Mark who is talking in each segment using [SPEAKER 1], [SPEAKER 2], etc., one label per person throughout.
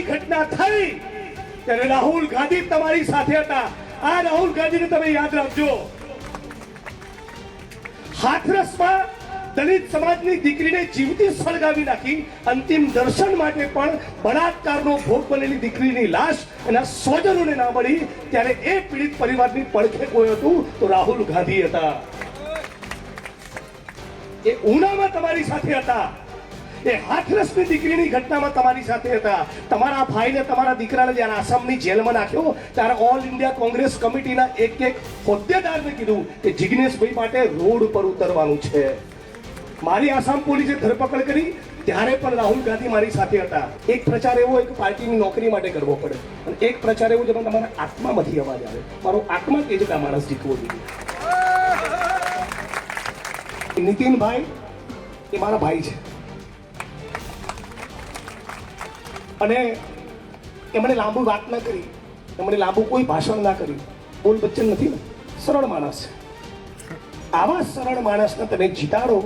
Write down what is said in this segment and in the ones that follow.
[SPEAKER 1] દીકરીની ઘટના થઈ ત્યારે રાહુલ ગાંધી તમારી સાથે હતા. આ રાહુલ ગાંધીને તમે યાદ રાખજો. હાથરસમાં દલિત સમાજની દીકરીને જીવતી સળગાવી નાખી. અંતિમ દર્શન માટે પણ બળાત્કારનો ભોગ બનેલી દીકરીની લાશ એના સ્વજનોને ના મળી. ત્યારે એ પીડિત પરિવારની પડખે કોઈ હતું તો રાહુલ ગાંધી હતા. એ ઉનામાં તમારી સાથે હતા. એ હાથરસની દીકરીની ઘટનામાં તમારી સાથે હતા. તમારા ભાઈને તમારા દીકરાને જ્યારે આસામની જેલમાં નાખ્યો, ત્યારે ઓલ ઇન્ડિયા કોંગ્રેસ કમિટીના એક એક હોદ્દેદારને કીધું કે જિગ્નેશભાઈ માટે રોડ ઉપર ઉતરવાનું છે. મારી આસામ પોલીસે ધરપકડ કરી, ત્યારે પણ રાહુલ ગાંધી મારી સાથે હતા. એક પ્રચાર એવો એક પાર્ટીની નોકરી માટે કરવો પડે. અને એક પ્રચાર એવો જેમાં તમારા આત્મામાંથી અવાજ આવે. મારો આત્મા કે કે માણસ જીતવો જોઈએ. નીતિનભાઈ, એ મારા ભાઈ છે. અને એમણે લાંબુ વાત ના કરી. એમણે લાંબુ કોઈ ભાષણ ના કર્યું. બોલ બચ્ચન નથી ને? સરળ માણસ છે. આવા સરળ માણસને તમે જીતાડો,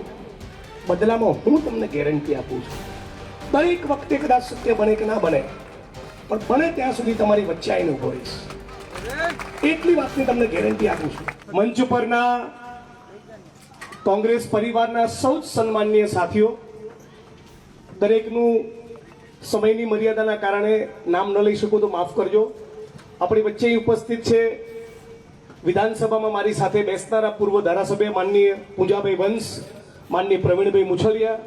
[SPEAKER 1] બદલામાં હું તમને ગેરંટી આપું છું. દરેક વખતે કદાચ સત્ય બને કે ના બને, પણ બને ત્યાં સુધી તમારી વચ્ચે આવીને ઊભો રહીશ. એટલી વાતની તમને ગેરંટી આપું છું. મંચ ઉપરના કોંગ્રેસ પરિવારના સૌ સન્માનીય સાથીઓ, દરેકનું સમયની મર્યાદાના કારણે નામ ન લઈ શકું તો માફ કરજો. આપણી વચ્ચે ઉપસ્થિત છે વિધાનસભામાં મારી સાથે બેસનારા પૂર્વ ધારાસભ્ય માનનીય પૂજાભાઈ વંશ, માનનીય પ્રવીણભાઈ મુછલિયા,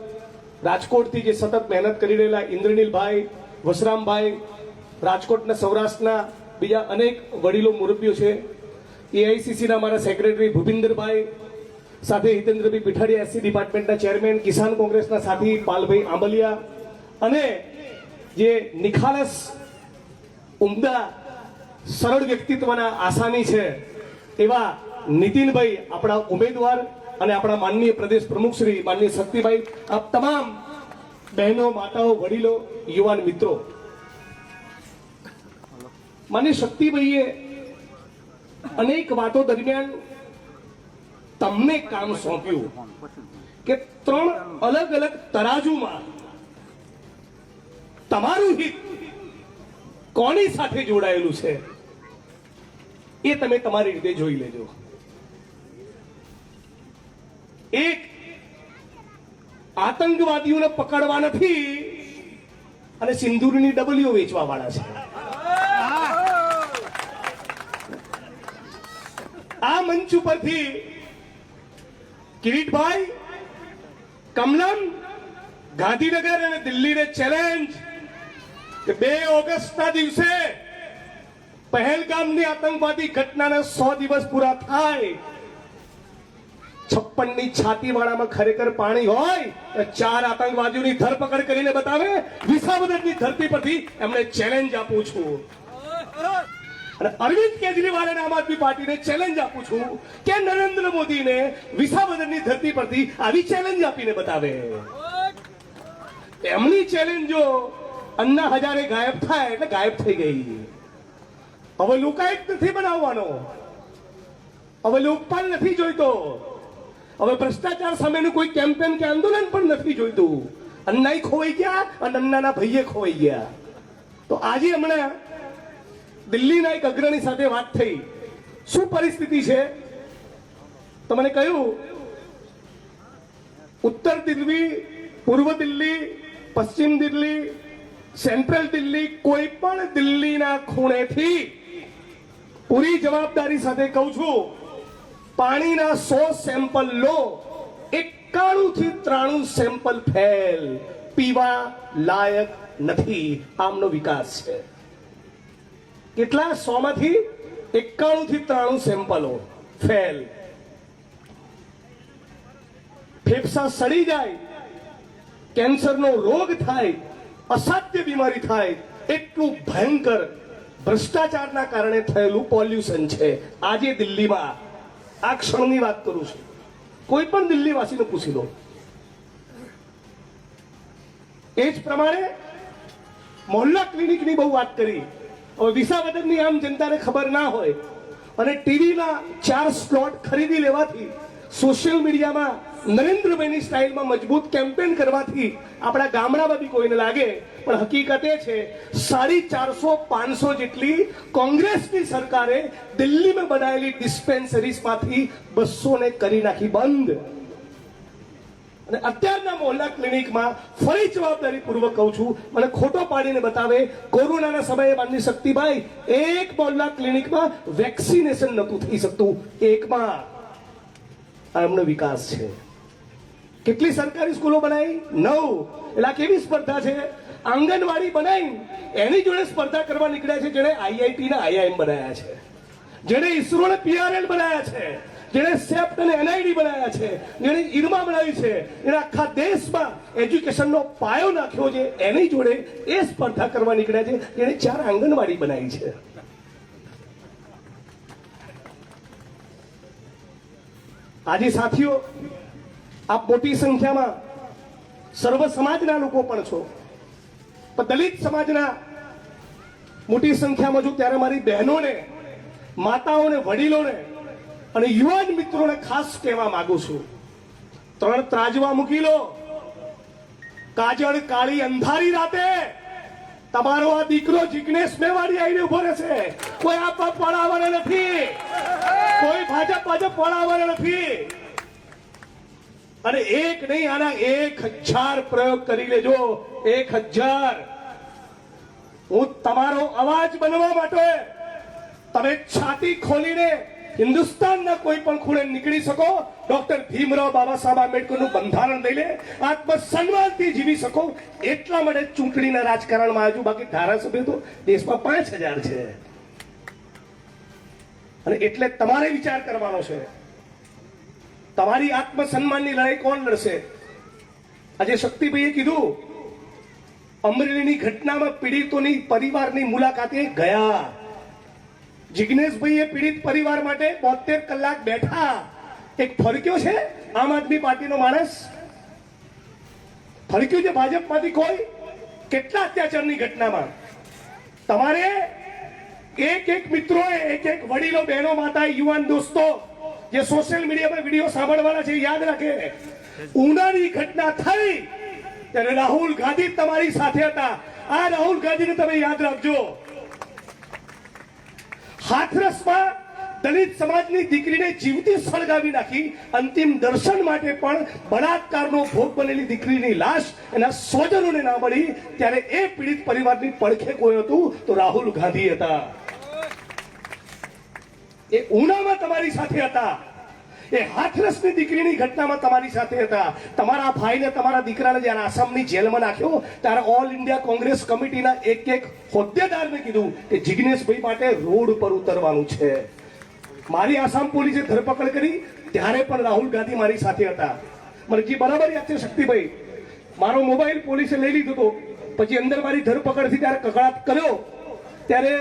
[SPEAKER 1] રાજકોટથી જે સતત મહેનત કરી રહેલા ઇન્દ્રનીલભાઈ, વસરામભાઈ, રાજકોટના સૌરાષ્ટ્રના બીજા અનેક વડીલો મુરબ્બીઓ છે. એઆઈસીસીના મારા સેક્રેટરી ભૂપિન્દરભાઈ, સાથે હિતેન્દ્રભાઈ પીઠાડી એસસી ડિપાર્ટમેન્ટના ચેરમેન, કિસાન કોંગ્રેસના સાથી પાલભાઈ આંબલિયા અને જે નિખાલસ, ઉમદા, સરળ વ્યક્તિત્વના આસામી છે, એવા નીતિનભાઈ આપણા ઉમેદવાર અને આપણા માનનીય પ્રદેશ પ્રમુખ શ્રી માનનીય શક્તિભાઈ આ તમામ બહેનો, માતાઓ, વડીલો, યુવાન મિત્રો. માનનીય શક્તિભાઈએ અનેક વાતો દરમિયાન તમને કામ સોંપ્યું કે ત્રણ અલગ અલગ તરાજુમાં તમારું હિત કોની સાથે જોડાયેલું છે? એ તમે તમારી રીતે જોઈ લેજો. એક, આતંકવાદીઓને પકડવા નથી અને સિંદૂરની ડબલીઓ વેચવા વાળા છે. આ મંચ ઉપરથી કિરીટભાઈ, કમલમ, ગાંધીનગર અને દિલ્હીને ચેલેન્જ કે બે ઓગસ્ટના દિવસે પહેલગામની આતંકવાદી ઘટનાને સો દિવસ પૂરા થાય છપ્પનની છાતી વાળામાં ખરેખર પાણી હોય ચાર આતંકવાદીઓની ધરપકડ કરીને બતાવે, વિસાવદરની ધરતી પરથી એમને ચેલેન્જ આપું છું. અને અરવિંદ કેજરીવાલ અને આમ આદમી પાર્ટીને ચેલેન્જ આપું છું કે નરેન્દ્ર મોદીને વિસાવદરની ધરતી પરથી આવી ચેલેન્જ આપીને બતાવે. એમની ચેલેન્જ અન્ના હજારે ગાયબ થાય એટલે ગાયબ થઈ ગઈ હવે લોકાયત નથી બનાવવાનો. હવે લોકપાલ નથી જોઈતો. હવે ભ્રષ્ટાચાર સામેનું કોઈ કેમ્પેન કે આંદોલન પણ નથી જોઈતું. અન્નાઈ ખોવાઈ ગયા અને અન્નાના ભાઈએ ખોવાઈ ગયા. તો આજે હમણાં દિલ્હીના એક અગ્રણી સાથે વાત થઈ. શું પરિસ્થિતિ છે? તો મને કહ્યું, ઉત્તર દિલ્હી, પૂર્વ દિલ્હી, પશ્ચિમ દિલ્હી સેન્ટ્રલ દિલ્હી કોઈ પણ દિલ્હીના ખૂણેથી પૂરી જવાબદારી સાથે કહું છું, પાણીના સો સેમ્પલ લો, એકાણું થી ત્રાણું સેમ્પલ ફેલ, પીવા લાયક નથી. આમનો વિકાસ છે. કેટલા? સો માંથી એકાણું થી ત્રાણું સેમ્પલો ફેલ. ફેફસા સડી જાય, કેન્સરનો રોગ થાય અસાધ્ય બીમારી થાય, એટલું ભયંકર ભ્રષ્ટાચારના કારણે થયેલું પોલ્યુશન છે. આજે દિલ્હીમાં, આ ક્ષણની વાત કરું છું. કોઈ પણ દિલ્હીવાસીને પૂછી લો. એ જ પ્રમાણે મોહલ્લા ક્લિનિકની બહુ વાત કરી. હવે વિસાવદનની આમ જનતાને ખબર ના હોય અને ટીવીના ચાર સ્લોટ ખરીદી લેવાથી સોશિયલ મીડિયામાં નરેન્દ્રભાઈની સ્ટાઇલમાં મજબૂત કેમ્પેન કરવાથી આપણા ગામડામાં બી કોઈને લાગે, પણ હકીકત એ છે, સાડી ચારસો પાંચસો જેટલી કોંગ્રેસની સરકારે દિલ્હીમાં બનાવેલી ડિસ્પેન્સરીઝમાંથી બસો ને કરી નાખી બંધ. અને અત્યારના મોહલ્લા ક્લિનિકમાં ફરી જવાબદારી પૂર્વક કહું છું, મને ખોટો પાડીને બતાવે, કોરોનાના સમયે માનની શક્તિભાઈ એક મોહલ્લા ક્લિનિકમાં વેક્સિનેશન નહોતું થઈ શકતું એકમાં એમનો વિકાસ છે. કેટલી સરકારી સ્કૂલો બનાવી? નવ. એટલે કેવી સ્પર્ધા છે? આંગણવાડી બનાવી એની જોડે સ્પર્ધા કરવા નીકળ્યા છે જેણે આઈઆઈટી ને આઈઆઈએમ બનાવ્યા છે. જેણે ઇસરો ને પીઆરએલ બનાવ્યા છે. જેણે સેપ્ટ અને એનઆઈડી બનાવ્યા છે. જેણે ઇરમા બનાવી છે. જેણે આખા દેશમાં એજ્યુકેશનનો પાયો નાખ્યો છે. એની જોડે એ સ્પર્ધા કરવા નીકળ્યા છે. જેણે ચાર આંગણવાડી બનાવી છે. આજે સાથીઓ આપ મોટી સંખ્યામાં સર્વ સમાજના લોકો પણ છો. પણ દલિત સમાજના મોટી સંખ્યામાં છું ત્યારે મારી બહેનોને, માતાઓને, વડીલોને અને યુવાન મિત્રોને ખાસ કહેવા માંગુ છું. ત્રણ ત્રાજવા મૂકી લો. કાજળ કાળી અંધારી રાતે તમારો આ દીકરો જિગ્નેશ મેવાડી આવીને ઊભો રહેશે. કોઈ આપ પડાવવાના નથી. કોઈ ભાજપ ભાજપ પડાવવાના નથી. અને એક નહીં, આના એક હજાર પ્રયોગ કરી લેજો. એક હજાર. હું તમારો અવાજ બનવા માટે તમે છાતી ખોલીને હિન્દુસ્તાનના કોઈ પણ ખૂણે નીકળી શકો. ડોક્ટર ભીમરાવ બાબા સાહેબ આંબેડકરનું બંધારણ લઈ લે. આત્મસન્માનથી જીવી શકો. એટલા માટે ચૂંટણીના રાજકારણમાં આજુ બાકી ધારાસભ્ય તો દેશમાં પાંચ હજાર છે. અને એટલે તમારે વિચાર કરવાનો છે. તમારી આત્મસન્માનની લડાઈ કોણ લડશે? આજે શક્તિભાઈએ કીધું, અમરેલીની ઘટનામાં પીડિતોની પરિવારની મુલાકાતે ગયા. જિગ્નેશભાઈએ પીડિત પરિવાર માટે બોતેર કલાક બેઠા. એક ફરક્યો છે આમ આદમી પાર્ટીનો માણસ? ફરક્યું છે ભાજપમાંથી કોઈ? કેટલા અત્યાચારની ઘટનામાં? તમારે એક એક મિત્રોએ, એક એક વડીલો, બહેનો, માતા, યુવાન, દોસ્તો જે સોશિયલ મીડિયા પર વીડિયો સાંભળવાના છે યાદ રાખે. ઉનાની ઘટના થઈ ત્યારે રાહુલ ગાંધી તમારી સાથે હતા. આ રાહુલ ગાંધીને તમે યાદ રાખજો. હાથરસમાં દલિત સમાજની દીકરીને જીવતી સળગાવી નાખી. અંતિમ દર્શન માટે પણ બળાત્કારનો ભોગ બનેલી દીકરીની લાશ એના સ્વજનોને ના મળી. ત્યારે એ પીડિત પરિવારની પડખે કોઈ હતું તો રાહુલ ગાંધી હતા. એ ઉનામાં તમારી સાથે હતા. એ હાથરસની દીકરીની ઘટનામાં તમારી સાથે હતા. તમારા ભાઈને તમારા દીકરાને જ્યારે આસામની જેલમાં નાખ્યો, ત્યારે ઓલ ઇન્ડિયા કોંગ્રેસ કમિટીના એક એક હોદ્દેદારને કીધું કે જિગ્નેશભાઈ માટે રોડ પર ઉતરવાનું છે. મારી આસામ પોલીસે ધરપકડ કરી, ત્યારે પણ રાહુલ ગાંધી મારી સાથે હતા. મને જે બરાબર યાદ છે શક્તિભાઈ? મારો મોબાઈલ પોલીસે લઈ લીધો હતો. પછી અંદર મારી ધરપકડથી ત્યારે કકળાટ કર્યો. ત્યારે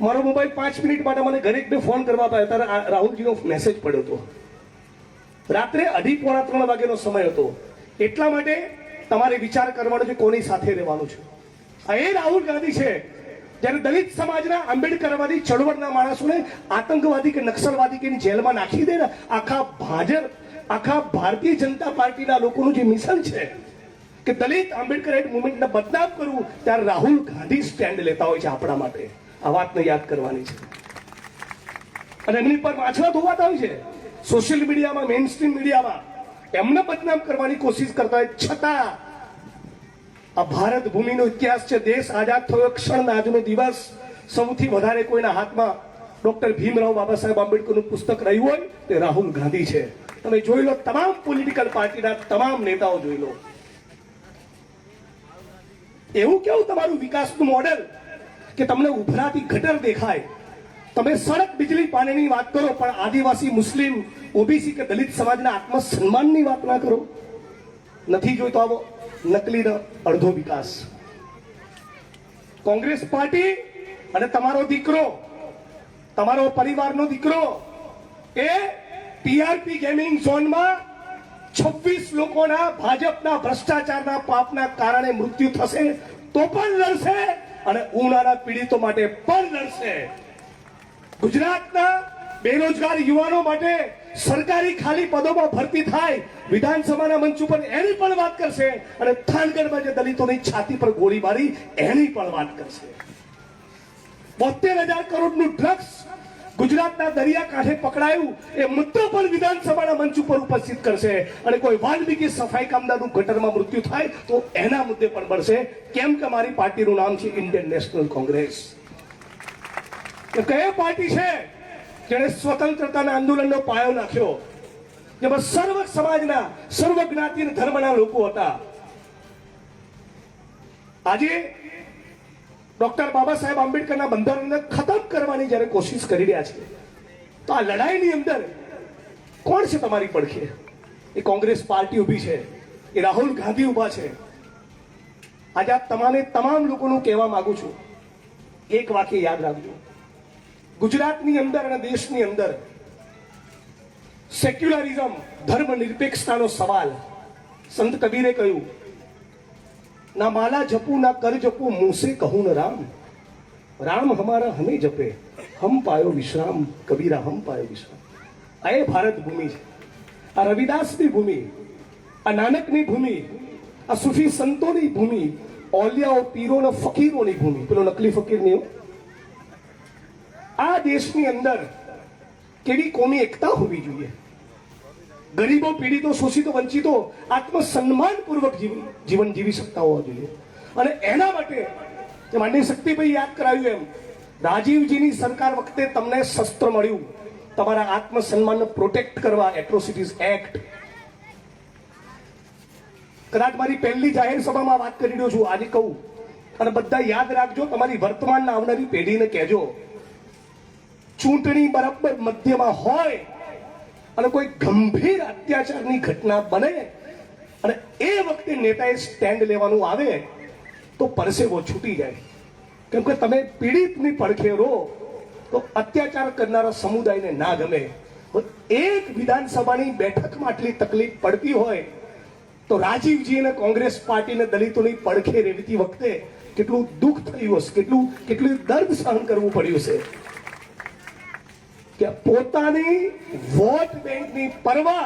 [SPEAKER 1] મારો મોબાઈલ પાંચ મિનિટ માટે મને ઘરે ફોન કરવા આવ્યો ત્યારે રાહુલજીનો મેસેજ પડ્યો હતો. રાત્રે અઢી પોણા ત્રણ વાગ્યાનો સમય હતો. એટલા માટે તમારે વિચાર કરવાનો છે કોની સાથે રહેવાનું છે. આ એ રાહુલ ગાંધી છે, જ્યારે દલિત સમાજના આંબેડકરવાદી ચળવળના માણસોને આતંકવાદી કે નક્સલવાદી કે જેલમાં નાખી દે ને, આખા ભાજપ, આખા ભારતીય જનતા પાર્ટીના લોકોનું જે મિશન છે કે દલિત આંબેડકર મુવમેન્ટને બદનામ કરવું, ત્યારે રાહુલ ગાંધી સ્ટેન્ડ લેતા હોય છે આપણા માટે. આ વાતને યાદ કરવાની છે. અને એમની પર માછલા ધોવાત આવી છે. સોશિયલ મીડિયામાં મેઇન સ્ટ્રીમ મીડિયામાં એમને બદનામ કરવાની કોશિશ કરતા હોય. છતાં આ ભારત ભૂમિનો ઇતિહાસ છે. દેશ આઝાદ થયો. ક્ષણ આજનો દિવસ સૌથી વધારે કોઈના હાથમાં ડોક્ટર ભીમરાવ બાબા સાહેબ આંબેડકરનું પુસ્તક રહ્યું હોય, તે રાહુલ ગાંધી છે. તમે જોઈ લો તમામ પોલિટિકલ પાર્ટીના તમામ નેતાઓ જોઈ લો. એવું કેવું તમારું વિકાસનું મોડેલ કે તમને ઉભરાતી ગટર દેખાય. તમે સડક વીજળી પાણીની વાત કરો, પણ આદિવાસી, મુસ્લિમ, ઓબીસી કે દલિત સમાજના આત્મસન્માનની વાત ના કરો. નથી જોઈતો આવો નકલી અડધો વિકાસ. કોંગ્રેસ પાર્ટી અને તમારો દીકરો, તમારો પરિવારનો દીકરો એ પીઆરપી ગેમિંગ ઝોનમાં છવ્વીસ લોકોના ભાજપના ભ્રષ્ટાચારના પાપના કારણે મૃત્યુ થશે, તો પણ લડશે. અને ઉનાળા પીડિતો માટે પણ લડશે. ગુજરાતના બેરોજગાર યુવાનો માટે સરકારી ખાલી પદોમાં ભરતી થાય, વિધાનસભાના મંચ ઉપર એની પણ વાત કરશે અને થાનગઢમાં જે દલિતોની છાતી પર ગોળી મારી એની પણ વાત કરશે. બોતેર હજાર કરોડનું ડ્રગ્સ ગુજરાતના દરિયાકાંઠે પકડાયું એ મુદ્દો પણ વિધાનસભાના મંચ ઉપર ઉપસ્થિત કરશે. અને કોઈ વાલ્મીકી સફાઈ કામદારનું ગટરમાં મૃત્યુ થાય તો એના મુદ્દે પણ મળશે કેમ કે મારી પાર્ટીનું નામ છે ઇન્ડિયન નેશનલ કોંગ્રેસ. કઈ પાર્ટી છે? જેણે સ્વતંત્રતાના આંદોલનનો પાયો નાખ્યો. જેમાં સર્વ સમાજના, સર્વ જ્ઞાતિ ધર્મના લોકો હતા. આજે ડોક્ટર બાબા સાહેબ આંબેડકરના બંધારણને ખતમ કરવાની જ્યારે કોશિશ કરી રહ્યા છે, તો આ લડાઈની અંદર કોણ છે તમારી પડખે? એ કોંગ્રેસ પાર્ટી ઊભી છે, એ રાહુલ ગાંધી ઊભા છે. આજે આ તમામે તમામ લોકોનું કહેવા માંગુ છું, એક વાક્ય યાદ રાખજો. ગુજરાતની અંદર અને દેશની અંદર સેક્યુલરિઝમ ધર્મ નિરપેક્ષતાનો સવાલ સંત કબીરે કહ્યું, ના માલા જપું, ના કર જપું મુસે કહું ન રામ. રામ હમારા હમે જપે. હમ પાયો વિશ્રામ, કબીરા, હમ પાયો વિશ્રામ. આ એ ભારત ભૂમિ છે. આ રવિદાસની ભૂમિ, આ નાનકની ભૂમિ, આ સુફી સંતોની ભૂમિ, ઓલિયાઓ પીરો ને ફકીરોની ભૂમિ. પેલો નકલી ફકીર નહીં આ દેશની અંદર કેવી કોમી એકતા હોવી જોઈએ? ગરીબો, પીડિતો, શોષિતો, વંચિતો આત્મસન્માનપૂર્વક જીવન જીવી શકતા હોવા જોઈએ. અને એના માટે માનની શક્તિભાઈ યાદ કરાવ્યું એમ રાજીવજીની સરકાર વખતે તમને શસ્ત્ર મળ્યું. તમારા આત્મસન્માનને પ્રોટેક્ટ કરવા એટ્રોસિટીઝ એક્ટ કદાચ મારી પહેલી જાહેર સભામાં વાત કરી રહ્યો છું, આજે કહું. અને બધા યાદ રાખજો, તમારી વર્તમાનના આવનારી પેઢીને કહેજો. ચૂંટણી બરાબર મધ્યમાં હોય અને કોઈ ગંભીર અત્યાચારની ઘટના બને અને એ વખતે નેતાએ સ્ટેન્ડ લેવાનું આવે, તો પરસેવો છૂટી જાય. કેમ કે તમે પીડિતની પડખે રો તો અત્યાચાર કરનારા સમુદાયને ના ગમે. એક વિધાનસભાની બેઠકમાં આટલી તકલીફ પડતી હોય, તો રાજીવજી અને કોંગ્રેસ પાર્ટીને દલિતોની પડખે રેવતી વખતે કેટલું દુઃખ થયું હશે, કેટલું કેટલું દર્દ સહન કરવું પડ્યું છે કે પોતાની વોટ બેંકની પરવા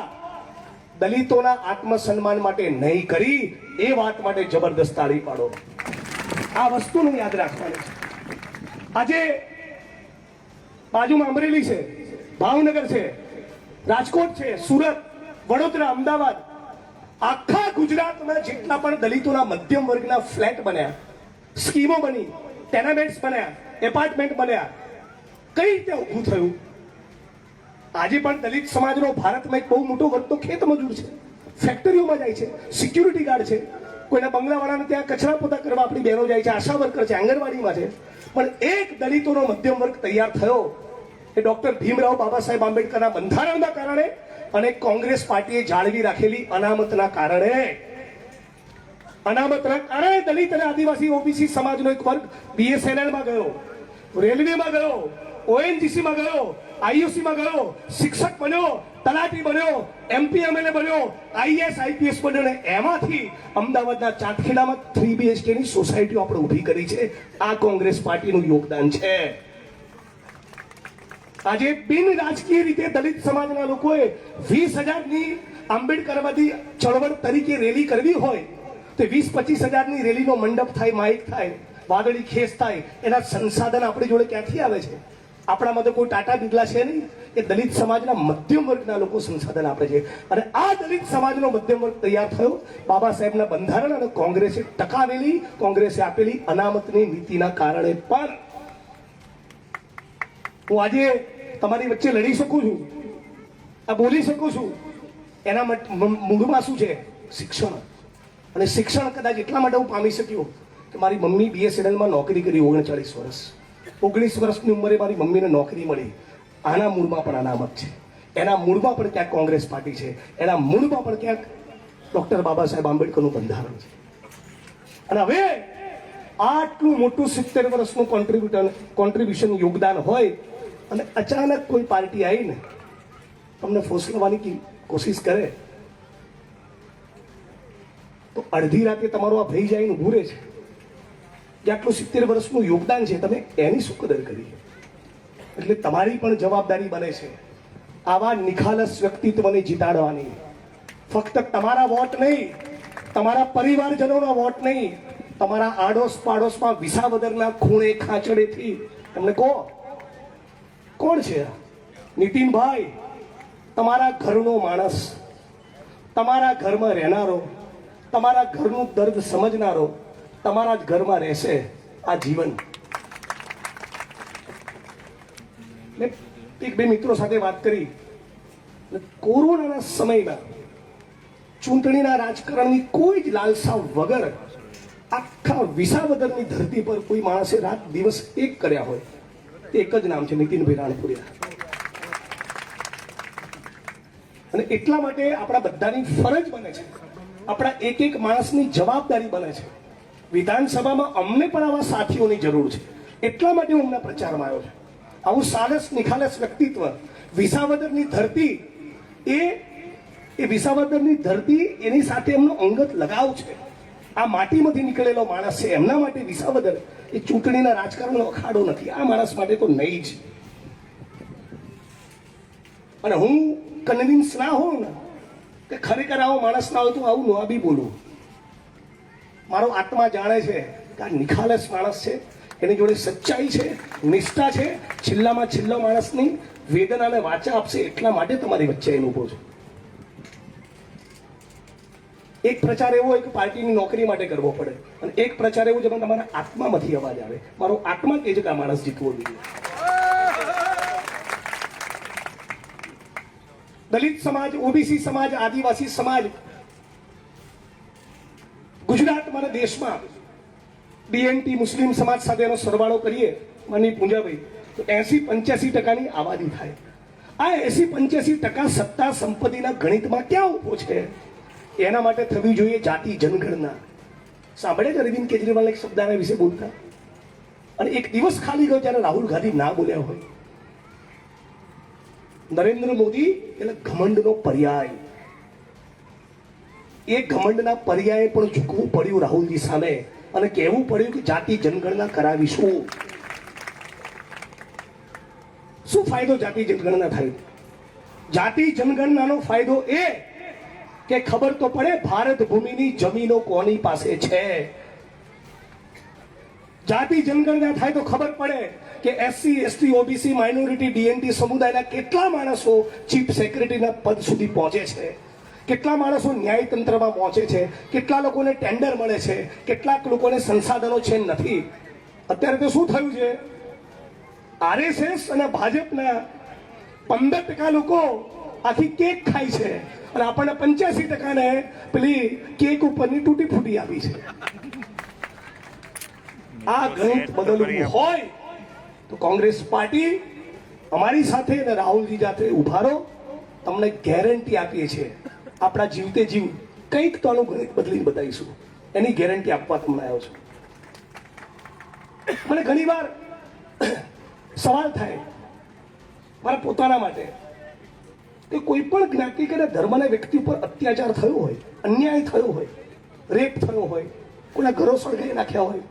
[SPEAKER 1] દલિતોના આત્મસન્માન માટે નહીં કરી, એ વાત માટે જબરદસ્ત તાળી પાડો. આ વસ્તુનું યાદ રાખવાનું આજે બાજુમાં અમરેલી છે, ભાવનગર છે, રાજકોટ છે, સુરત, વડોદરા, અમદાવાદ, આખા ગુજરાતમાં જેટલા પણ દલિતોના મધ્યમ વર્ગના ફ્લેટ બન્યા, સ્કીમો બની ટેનામેન્ટ્સ બન્યા એપાર્ટમેન્ટ બન્યા, કઈ રીતે ઊભું થયું? આજે પણ દલિત સમાજનો ભારતમાં એક બહુ મોટો વર્ગ તો ખેતમજૂર છે. ફેક્ટરીઓમાં જાય છે સિક્યુરિટી ગાર્ડ છે. કોઈના બંગલાવાળાને ત્યાં કચરા પોતા કરવા આપણી બહેનો જાય છે, આશા વર્કર છે, આંગણવાડીમાં છે. પણ એક દલિતોનો મધ્યમ વર્ગ તૈયાર થયો એ ડોક્ટર ભીમરાવ બાબા સાહેબ આંબેડકરના બંધારણના કારણે અને કોંગ્રેસ પાર્ટીએ જાળવી રાખેલી અનામતના કારણે. અનામતના કારણે દલિત અને આદિવાસી ઓબીસી સમાજનો એક વર્ગ બીએસએનએલમાં ગયો, રેલવેમાં ગયો ઓએનજીસીમાં ગયો આઈયુસી માં ગયો, શિક્ષક બન્યો, તલાટી બન્યો, એમપી, એમએલએ બન્યો આઈએસ આઈપીએસ બન્યો ને એમાંથી અમદાવાદના ચાંદખેડામાં થ્રી બીએચકે ની સોસાયટીઓ આપણે ઊભી કરી છે. આ કોંગ્રેસ પાર્ટીનું યોગદાન છે. આજે બિન રાજકીય રીતે દલિત સમાજના લોકોએ વીસ હજારની આંબેડકરવાદી ચળવળ તરીકે રેલી કરવી હોય, તો વીસ પચીસ હજારની રેલીનો મંડપ થાય, માઇક થાય, વાદળી ખેસ થાય, એના સંસાધન આપણી જોડે ક્યાંથી આવે છે? આપણામાં તો કોઈ ટાટા બિરલા છે નહીં. એ દલિત સમાજના મધ્યમ વર્ગના લોકો સંસાધન આપે છે. અને આ દલિત સમાજનો મધ્યમ વર્ગ તૈયાર થયો. બાબા સાહેબના બંધારણ અને કોંગ્રેસે ટકાવેલી, કોંગ્રેસે આપેલી અનામતની નીતિના કારણે પણ હું આજે તમારી વચ્ચે લડી શકું છું. આ બોલી શકું છું. એના મૂળમાં શું છે? શિક્ષણ. અને શિક્ષણ કદાચ એટલા માટે હું પામી શક્યો કે મારી મમ્મી બીએસએનએલમાં નોકરી કરી ઓગણચાળીસ વર્ષ. ઓગણીસ વર્ષની ઉંમરે મારી મમ્મીને નોકરી મળી. આના મૂળમાં પણ અનામત છે. એના મૂળમાં પણ ક્યાંક કોંગ્રેસ પાર્ટી છે. એના મૂળમાં પણ ક્યાંક ડોક્ટર બાબા સાહેબ આંબેડકરનું બંધારણ છે. અને હવે આટલું મોટું સિત્તેર વર્ષનું કોન્ટ્રીબ્યુટન કોન્ટ્રીબ્યુશન યોગદાન હોય અને અચાનક કોઈ પાર્ટી આવીને તમને ફોસલવાની કોશિશ કરે, તો અડધી રાતે તમારો આ ભાઈ જઈને ઉભું રહે છે. જે આટલું સિત્તેર વર્ષનું યોગદાન છે, તમે એની શું કદર કરી એટલે તમારી પણ જવાબદારી બને છે. આવા નિખાલસ વ્યક્તિત્વને જીતાડવાની. ફક્ત તમારા વોટ નહીં, તમારા પરિવારજનોના વોટ નહીં, તમારા આડોશ પાડોશમાં વિસાવદરના ખૂણે ખાંચડેથી તમને કહો કોણ છે? નીતિનભાઈ, તમારા ઘરનો માણસ, તમારા ઘરમાં રહેનારો, તમારા ઘરનું દર્દ સમજનારો તમારા જ ઘરમાં રહેશે આ જીવન. મેં એક બે મિત્રો સાથે વાત કરી. કોરોનાના સમયમાં ચૂંટણીના રાજકારણની કોઈ જ લાલસા વગર આખા વિસાવદરની ધરતી પર કોઈ માણસે રાત દિવસ એક કર્યા હોય. તે એક જ નામ છે નીતિનભાઈ રાણપુરિયા. અને એટલા માટે આપણા બધાની ફરજ બને છે. આપણા એક એક માણસની જવાબદારી બને છે. વિધાનસભામાં અમને પણ આવા સાથીઓની જરૂર છે. એટલા માટે હું હમણાં પ્રચારમાં આવ્યો છું. આવું સારસ નિખાલસ વ્યક્તિત્વ, વિસાવદરની ધરતી, એ એ વિસાવદરની ધરતી એની સાથે એમનો અંગત લગાવ છે. આ માટીમાંથી નીકળેલો માણસ છે. એમના માટે વિસાવદર એ ચૂંટણીના રાજકારણનો અખાડો નથી. આ માણસ માટે તો નહીં જ. અને હું કન્વિન્સ ના હોઉં ને, કે ખરેખર આવો માણસ ના હોય તો આવું ના બી બોલું. મારો આત્મા જાણે છે કે આ નિખાલસ માણસ છે, એની જોડે સચ્ચાઈ છે, નિષ્ઠા છે, છેલ્લામાં છેલ્લો માણસની વેદનાને વાચા આપશે એટલા માટે તમારી વચ્ચે એનું ઊભો છું. એક પ્રચાર એવો હોય કે પાર્ટીની નોકરી માટે કરવો પડે અને એક પ્રચાર એવો જેમાં તમારા આત્મામાંથી અવાજ આવે. મારો આત્મા કે છે કે આ માણસ જીતવો જોઈએ? દલિત સમાજ, ઓબીસી સમાજ, આદિવાસી સમાજ ગુજરાત મારા દેશમાં ડીએનટી મુસ્લિમ સમાજ સાથે એનો સરવાળો કરીએ માની પૂંજાભાઈ, તો એસી પંચ્યાસી ટકાની આબાદી થાય. આ એસી પંચ્યાસી ટકા સત્તા સંપત્તિના ગણિતમાં ક્યાં ઊભો છે? એના માટે થવી જોઈએ જાતિ જનગણના. સાંભળે છે અરવિંદ કેજરીવાલ એક શબ્દ વિશે બોલતા? અને એક દિવસ ખાલી ગયો જ્યારે રાહુલ ગાંધી ના બોલ્યા હોય. નરેન્દ્ર મોદી એટલે ઘમંડનો પર્યાય. એ ઘમંડના પર્યાય પણ ઝૂકવું પડ્યું રાહુલજી સામે. અને કહેવું પડ્યું કે જાતિ જનગણના કરાવીશું. શું ફાયદો જાતિ જનગણના થાય? જાતિ જનગણનાનો ફાયદો એ કે ખબર તો પડે ભારત ભૂમિની જમીનો કોની પાસે છે. જાતિ જનગણના થાય તો ખબર પડે કે SC ST OBC minority DNT સમુદાયના કેટલા માણસો ચીફ સેક્રેટરીના પદ સુધી પહોંચે છે. કેટલા માણસો ન્યાયતંત્રમાં પહોંચે છે? કેટલા લોકોને ટેન્ડર મળે છે? કેટલાક લોકોને સંસાધનો છે નથી? અત્યારે તો શું થયું છે? આરએસએસ અને ભાજપના પંદર ટકા લોકો આખી કેક ખાય છે અને આપણને પંચ્યાસી ટકાને પેલી કેક ઉપરની તૂટી ફૂટી આવી છે. આ ગણિત બદલવું હોય તો કોંગ્રેસ પાર્ટી અમારી સાથે અને રાહુલજી સાથે ઉભારો તમને ગેરંટી આપીએ છીએ. આપણા જીવતે જીવ કંઈક તો આનું ગણિત બતાવીશું. એની ગેરંટી આપવા તમને આવ્યો છું. મને ઘણીવાર સવાલ થાય મારા પોતાના માટે કે કોઈ પણ જ્ઞાતિ કે ધર્મના વ્યક્તિ ઉપર અત્યાચાર થયો હોય, અન્યાય થયો હોય, રેપ થયો હોય, કોઈના ઘરો સળગાઈ નાખ્યા હોય,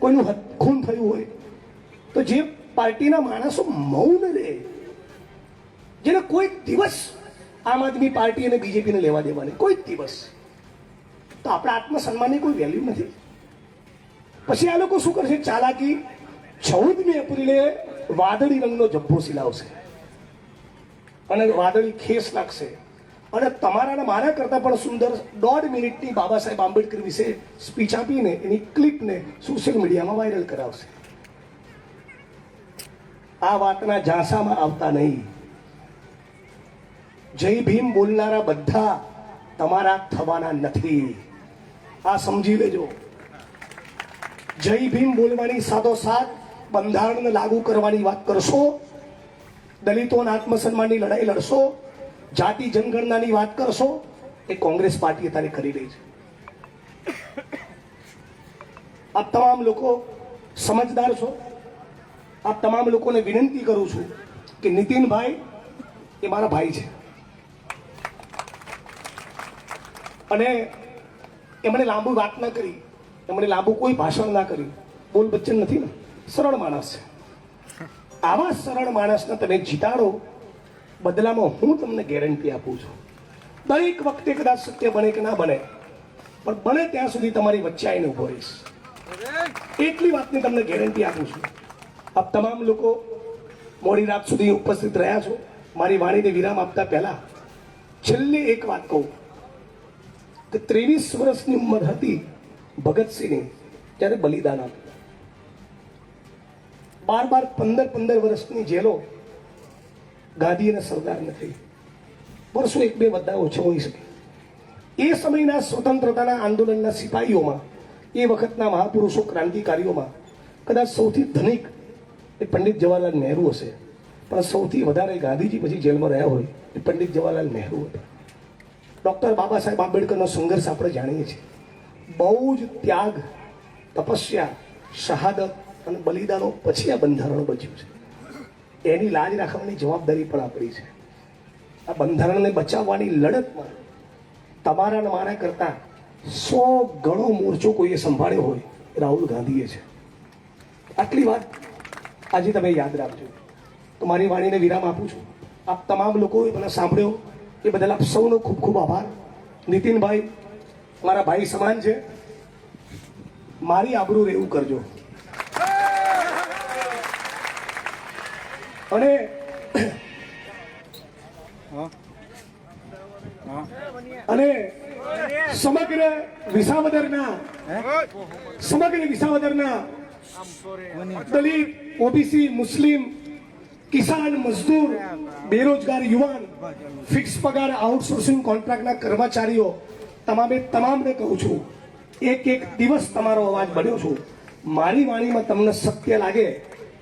[SPEAKER 1] કોઈનું ખૂન થયું હોય, તો જે પાર્ટીના માણસો મૌન રહે, જેને કોઈ દિવસ આમ આદમી પાર્ટી અને બીજેપીને લેવા દેવાની. કોઈ જ દિવસ. તો આપણા આત્મસન્માનની કોઈ વેલ્યુ નથી. પછી આ લોકો શું કરશે? ચાલાકી ચૌદમી એપ્રિલે વાદળી રંગનો જબ્બો સિલાવશે. અને વાદળી ખેસ લાગશે અને તમારા મારા કરતાં પણ સુંદર દોઢ મિનિટની બાબા સાહેબ આંબેડકર વિશે સ્પીચ આપીને એની ક્લિપને સોશિયલ મીડિયામાં વાયરલ કરાવશે. આ વાતના ઝાંસામાં આવતા નહીં. જય ભીમ બોલનારા બધા તમારા થવાના નથી. આ સમજી લેજો. જય ભીમ બોલવાની સાથોસાથ બંધારણને લાગુ કરવાની વાત કરશો, દલિતોના આત્મસન્માનની લડાઈ લડશો, જાતિ જનગણનાની વાત કરશો, એ કોંગ્રેસ પાર્ટી અત્યારે કરી રહી છે. આપ તમામ લોકો સમજદાર છો. આપ તમામ લોકોને વિનંતી કરું છું કે નીતિનભાઈ એ મારા ભાઈ છે. અને એમણે લાંબુ વાત ના કરી. એમણે લાંબુ કોઈ ભાષણ ના કર્યું બોલ બચ્ચન નથી ને? સરળ માણસ છે. આવા સરળ માણસને તમે જીતાડો, બદલામાં હું તમને ગેરંટી આપું છું. દરેક વખતે કદાચ સત્ય બને કે ના બને, પણ બને ત્યાં સુધી તમારી વચ્ચે આવીને ઊભો રહીશ. એટલી વાતની તમને ગેરંટી આપું છું. આપ તમામ લોકો મોડી રાત સુધી ઉપસ્થિત રહ્યા છો. મારી વાણીને વિરામ આપતા પહેલા છેલ્લી એક વાત કહું. કે ત્રેવીસ વર્ષની ઉંમર હતી ભગતસિંહની, ત્યારે બલિદાન આપ્યું. બાર બાર પંદર પંદર વર્ષની જેલો ગાંધી અને સરદાર નથી. વર્ષો એક બે બધા ઓછો હોઈ શકે. એ સમયના સ્વતંત્રતાના આંદોલનના સિપાહીઓમાં એ વખતના મહાપુરુષો ક્રાંતિકારીઓમાં, કદાચ સૌથી ધનિક એ પંડિત જવાહરલાલ નહેરુ હશે. પણ સૌથી વધારે ગાંધીજી પછી જેલમાં રહ્યા હોય એ પંડિત જવાહરલાલ નહેરુ હતા. ડૉક્ટર બાબા સાહેબ આંબેડકરનો સંઘર્ષ આપણે જાણીએ છીએ. બહુ જ ત્યાગ, તપસ્યા, શહાદત અને બલિદાનો પછી આ બંધારણ બચ્યું છે. એની લાજ રાખવાની જવાબદારી પણ આપણી છે. આ બંધારણને બચાવવાની લડતમાં તમારા ને મારા કરતા સો ગણો મોરચો કોઈએ સંભાળ્યો હોય રાહુલ ગાંધીએ છે. આટલી વાત આજે તમે યાદ રાખજો. તો મારી વાણીને વિરામ આપું છું. આપ તમામ લોકોએ મને સાંભળ્યો એ બદલ આપ સૌનો ખૂબ ખૂબ આભાર. નીતિનભાઈ, મારા ભાઈ સમાન છે. મારી આબરૂ રહેવું કરજો. અને અને સમગ્ર વિસાવદરના સમગ્ર વિસાવદરના દલિત, ઓબીસી, મુસ્લિમ કિસાન, મજદૂર, બેરોજગાર, યુવાન ફિક્સ પગાર આઉટસોર્સિંગ કોન્ટ્રાક્ટના કર્મચારીઓ, તમામે તમામને કહું છું, એક એક દિવસ તમારો અવાજ બન્યો છું. મારી વાણીમાં તમને સત્ય લાગે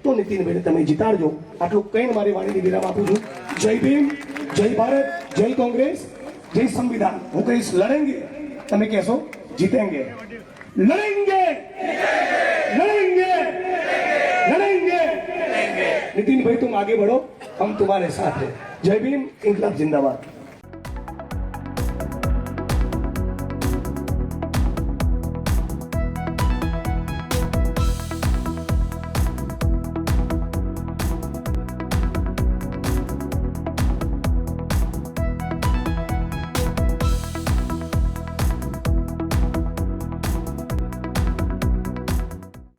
[SPEAKER 1] તો નીતિનભાઈને તમે જીતાડજો. આટલું કહીને મારી વાણીની વિરામ આપું છું. જય ભીમ, જય ભારત, જય કોંગ્રેસ, જય સંવિધાન. હું કહીશ, લડેંગે. તમે કહેશો, જીતેંગે. લડેંગે! नितिन भाई तुम आगे बढ़ो हम तुम्हारे साथ हैं जय भीम इनकलाब जिंदाबाद